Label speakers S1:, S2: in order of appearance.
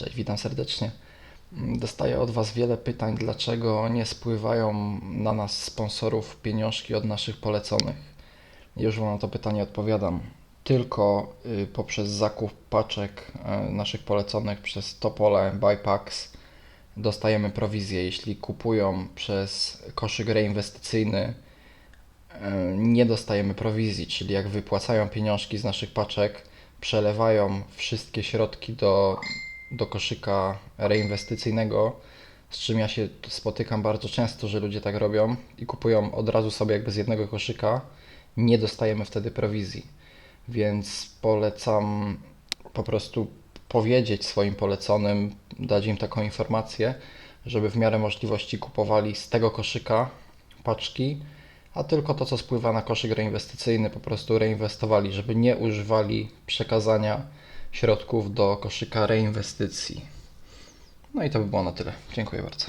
S1: Cześć, witam serdecznie. Dostaję od Was wiele pytań, dlaczego nie spływają na nas sponsorów pieniążki od naszych poleconych. Już Wam na to pytanie odpowiadam. Tylko y, poprzez zakup paczek y, naszych poleconych przez Topole Buypacks dostajemy prowizję. Jeśli kupują przez koszyk reinwestycyjny, e, nie dostajemy prowizji, czyli jak wypłacają pieniążki z naszych paczek, przelewają wszystkie środki do, do koszyka reinwestycyjnego, z czym ja się spotykam bardzo często, że ludzie tak robią i kupują od razu sobie jakby z jednego koszyka, nie dostajemy wtedy prowizji. Więc polecam po prostu powiedzieć swoim poleconym, dać im taką informację, żeby w miarę możliwości kupowali z tego koszyka paczki, a tylko to, co spływa na koszyk reinwestycyjny, po prostu reinwestowali, żeby nie używali przekazania środków do koszyka reinwestycji. No i to by było na tyle. Dziękuję bardzo.